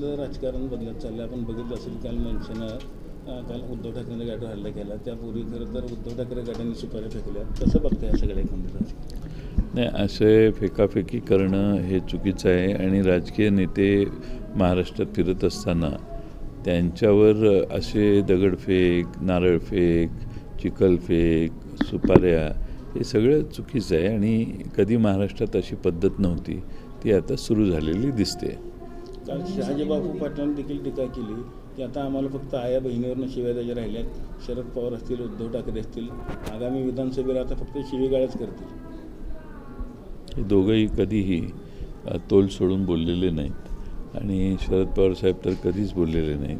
यातलं राजकारण बदलत चाललं आपण बघितलं असेल काल मनसेनं काल उद्धव ठाकरेंच्या गाठीवर हल्ला केला. त्यापूर्वी खरं तर उद्धव ठाकरे गटाने सुपाऱ्या फेकल्या. कसं बघताय या सगळ्या एकंदरीत नाही असे फेकाफेकी करणं हे चुकीचं आहे आणि राजकीय नेते महाराष्ट्रात फिरत असताना त्यांच्यावर असे दगडफेक नारळफेक चिखलफेक सुपाऱ्या हे सगळं चुकीचं आहे आणि कधी महाराष्ट्रात अशी पद्धत नव्हती ती आता सुरू झालेली दिसते. काल शहाजीबापू पाटलांनी देखील टीका केली की आता आम्हाला फक्त आया बहिणीवरनं शिव्या द्यायच्या राहिल्यात. शरद पवार असतील उद्धव ठाकरे असतील. आगामी विधानसभेला आता फक्त शिवीगाळच करतील. हे दोघंही कधीही तोल सोडून बोललेले नाहीत. आणि शरद पवार साहेब तर कधीच बोललेले नाहीत.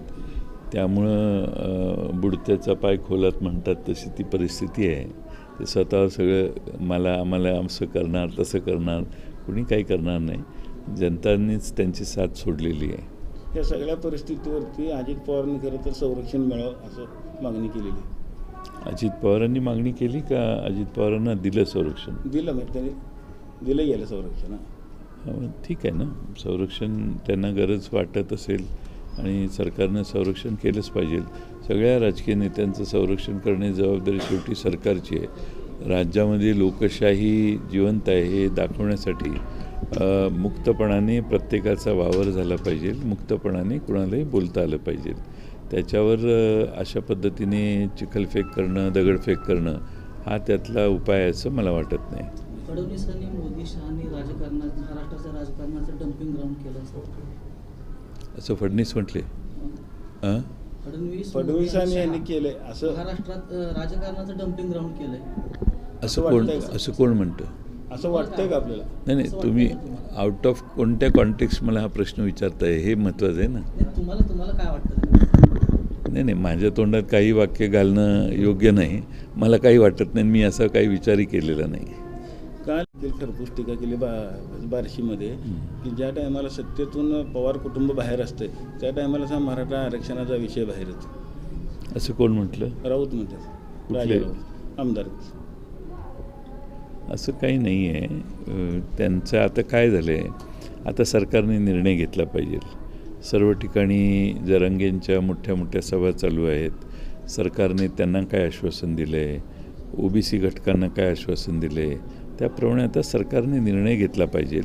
त्यामुळं बुडत्याचा पाय खोलात म्हणतात तशी ती परिस्थिती आहे. ते स्वतः सगळं मला आम्हाला असं करणार तसं करणार कुणी काही करणार नाही. जनतांनीच त्यांची साथ सोडलेली आहे. या सगळ्या परिस्थितीवरती अजित पवारांनी खरं तर संरक्षण मिळावं असं मागणी केलेली आहे. अजित पवारांनी मागणी केली का अजित पवारांना दिलं संरक्षण? दिलं म्हणजे त्यांनी दिलं गेलं संरक्षण हां. ठीक आहे ना. संरक्षण त्यांना गरज वाटत असेल आणि सरकारनं संरक्षण केलंच पाहिजे. सगळ्या राजकीय नेत्यांचं संरक्षण करण्याची जबाबदारी शेवटी सरकारची आहे. राज्यामध्ये लोकशाही जिवंत आहे हे दाखवण्यासाठी मुक्तपणाने प्रत्येकाचा वावर झाला पाहिजे. मुक्तपणाने कुणालाही बोलता आलं पाहिजे. त्याच्यावर अशा पद्धतीने चिखलफेक करणं दगडफेक करणं हा त्यातला उपाय आहे असं मला वाटत नाही. फडणवीसांनी मोदी शहानी राजकारणात महाराष्ट्राच्या राजकारणाचं डम्पिंग ग्राउंड केलं असं फडणवीस म्हटले? हां फडणवीस फडणवीसांनी यांनी केलंय असं. महाराष्ट्रात राजकारणाचं डम्पिंग ग्राउंड केलंय. असं कोण? असं कोण म्हणतं? असं वाटतंय का आपल्याला? नाही नाही तुम्ही? आउट ऑफ कोणत्या कॉन्टेक्स्ट मला हा प्रश्न विचारताय हे महत्त्वाचं आहे ना? नाही, तुम्हाला तुम्हाला काय वाटतं? नाही नाही माझ्या तोंडात काही वाक्य घालणं योग्य नाही. मला काही वाटत नाही मी असा काही विचारही केलेला नाही. काल देखील खरपूस टीका केली बा बार्शीमध्ये की ज्या टायमाला सत्तेतून पवार कुटुंब बाहेर असते त्या टायमाला मराठा आरक्षणाचा विषय बाहेर येतो. असं कोण म्हटलं? राऊत म्हणतात? राजे राऊत आमदार. असं काही नाही आहे. त्यांचं आता काय झालं आहे? आता सरकारने निर्णय घेतला पाहिजे. सर्व ठिकाणी जरंगेंच्या मोठ्या मोठ्या सभा चालू आहेत. सरकारने त्यांना काय आश्वासन दिलं आहे ओ बी सी घटकांना काय आश्वासन दिलं आहे त्याप्रमाणे आता सरकारने निर्णय घेतला पाहिजे.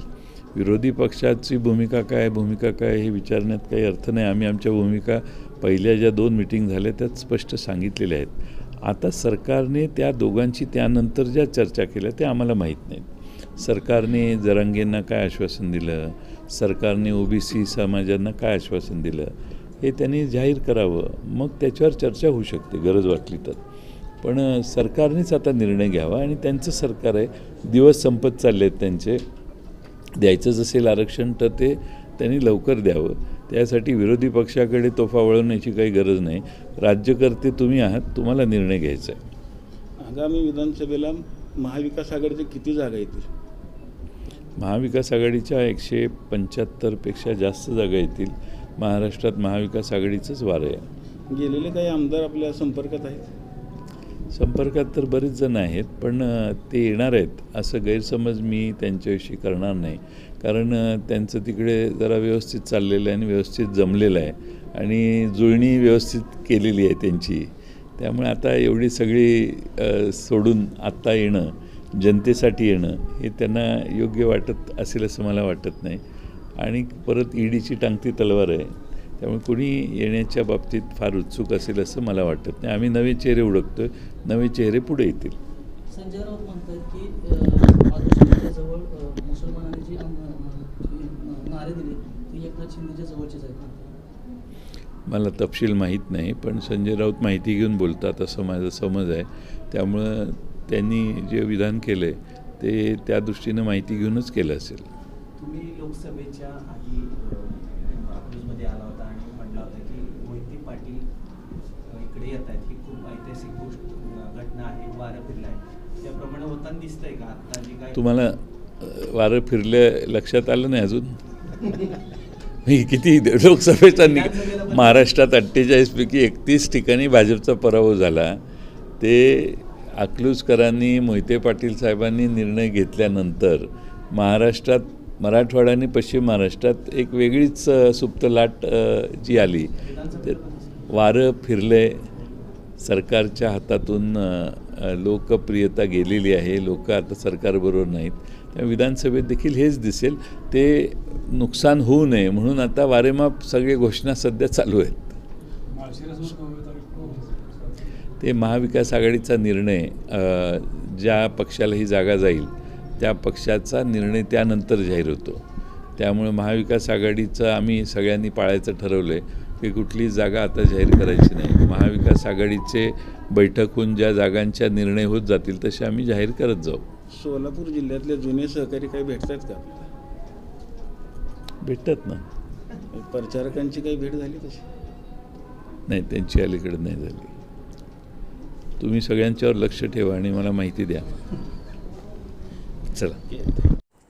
विरोधी पक्षाची भूमिका काय? भूमिका काय हे विचारण्यात काही अर्थ नाही. आम्ही आमच्या भूमिका पहिल्या ज्या दोन मिटिंग झाल्या त्यात स्पष्ट सांगितलेल्या आहेत. आता सरकारने त्या दोघांची त्यानंतर ज्या चर्चा केल्या त्या आम्हाला माहीत नाहीत. सरकारने जरांगेंना काय आश्वासन दिलं? सरकारने ओबीसी समाजांना काय आश्वासन दिलं? हे त्यांनी जाहीर करावं. मग त्याच्यावर चर्चा होऊ शकते गरज वाटली तर. पण सरकारनेच आता निर्णय घ्यावा आणि त्यांचं सरकार आहे. दिवस संपत चालले आहेत त्यांचे. द्यायचंच असेल आरक्षण तर ते त्यांनी लवकर द्यावं. त्यासाठी विरोधी पक्षाकडे तोफा वळवण्याची काही गरज नाही. राज्यकर्ते तुम्ही आहात तुम्हाला निर्णय घ्यायचा आहे. आगामी विधानसभेला महाविकास आघाडीचे किती जागा येतील? महाविकास आघाडीच्या एकशे पंच्याहत्तरपेक्षा जास्त जागा येतील. महाराष्ट्रात महाविकास आघाडीचंच वारं आहे. गेलेले काही आमदार आपल्या संपर्कात आहेत? संपर्कात तर बरेच जण आहेत पण ते येणार आहेत असं गैरसमज मी त्यांच्याविषयी करणार नाही. कारण त्यांचं तिकडे जरा व्यवस्थित चाललेलं आहे आणि व्यवस्थित जमलेलं आहे. आणि जुळणी व्यवस्थित केलेली आहे त्यांची. त्यामुळे आता एवढी सगळी सोडून आत्ता येणं जनतेसाठी येणं हे त्यांना योग्य वाटत असेल असं मला वाटत नाही. आणि परत ईडीची टांगती तलवार आहे. त्यामुळे कुणी येण्याच्या बाबतीत फार उत्सुक असेल असं मला वाटत नाही. आम्ही नवे चेहरे उडकतोय. नवे चेहरे पुढे येतील. संजय राऊत म्हणतात की जवळ मुसलमानांनी जी नारे दिले ते एकनाथ शिंदेच्या जवळचेच आहेत मला तपशील माहीत नाही पण संजय राऊत माहिती घेऊन बोलतात असं माझा समज आहे. त्यामुळं त्यांनी जे विधान केलं ते त्या दृष्टीनं माहिती घेऊनच केलं असेल. तुम्ही लोकसभेच्या आधी आला होता आणि म्हटलं होतं की मोहिती पाटील इकडे येत आहेत ऐतिहासिक गोष्ट घटना आहे वारं फिरलं आहे. त्याप्रमाणे होताना दिसतंय का? आता जे काय तुम्हाला वारं फिरलं लक्षात आलं नाही अजून? ही किती लोकसभेचा नि महाराष्ट्रात अठ्ठेचाळीसपैकी एकतीस ठिकाणी भाजपचा पराभव झाला. ते अकलूजकरांनी मोहिते पाटील साहेबांनी निर्णय घेतल्यानंतर महाराष्ट्रात मराठवाडा आणि पश्चिम महाराष्ट्रात एक वेगळीच सुप्त लाट जी आली. वारं फिरले. सरकारच्या हातातून लोकप्रियता गेलेली आहे. लोक आता सरकारबरोबर नाहीत. त्या विधानसभेत देखील हेच दिसेल. ते नुकसान होऊ नये म्हणून आता वारेमाप सगळे घोषणा सध्या चालू आहेत. ते महाविकास आघाडीचा निर्णय ज्या पक्षाला ही जागा जाईल त्या पक्षाचा निर्णय त्यानंतर जाहीर होतो. त्यामुळे महाविकास आघाडीचं आम्ही सगळ्यांनी पाळायचं ठरवलं आहे की कुठलीच जागा आता जाहीर करायची नाही. महाविकास आघाडीचे बैठक होऊन ज्या जागांच्या निर्णय होत जातील तसे आम्ही जाहीर करत जाऊ. सोलापूर जिल्ह्यातले जुने सहकारी काही भेटतात का? भेटतात ना. प्रचारकांची काही भेट झाली तशी? नाही त्यांची अलीकडे नाही झाली. तुम्ही सगळ्यांच्यावर लक्ष ठेवा आणि मला माहिती द्या. चला.